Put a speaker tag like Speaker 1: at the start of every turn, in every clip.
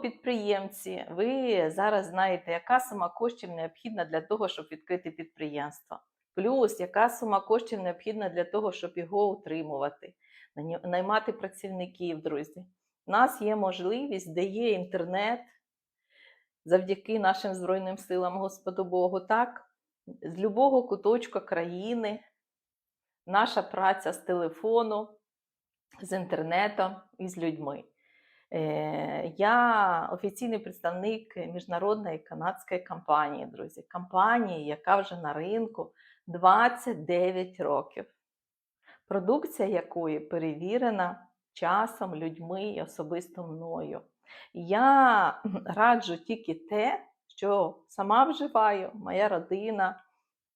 Speaker 1: Підприємці, ви зараз знаєте, яка сума коштів необхідна для того, щоб відкрити підприємство, плюс яка сума коштів необхідна для того, щоб його утримувати, наймати працівників, друзі. У нас є можливість, де є інтернет, завдяки нашим Збройним силам Господу Богу, так, з любого куточка країни, наша праця з телефону, з інтернетом і з людьми. Е, Я офіційний представник міжнародної канадської компанії, друзі. Компанії, яка вже на ринку 29 років. Продукція якої перевірена часом, людьми і особисто мною. Я раджу тільки те, що сама вживаю, моя родина,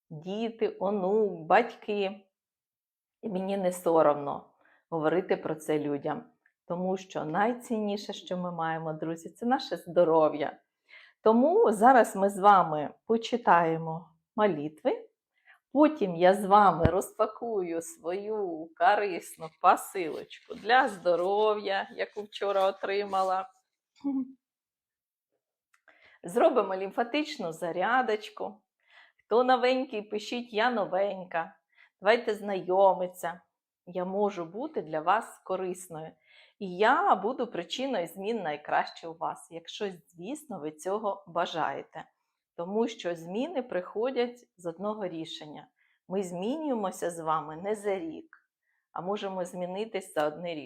Speaker 1: діти, онук, батьки. І мені не соромно говорити про це людям. Тому що найцінніше, що ми маємо, друзі, це наше здоров'я. Тому зараз ми з вами почитаємо молитви. Потім я з вами розпакую свою корисну посилочку для здоров'я, яку вчора отримала. Зробимо лімфатичну зарядочку. Хто новенький, пишіть я новенька. Давайте знайомитися. Я можу бути для вас корисною. І я буду причиною змін найкраще у вас, якщо, звісно, ви цього бажаєте. Тому що зміни приходять з одного рішення. Ми змінюємося з вами не за рік, а можемо змінитись за одне рішення.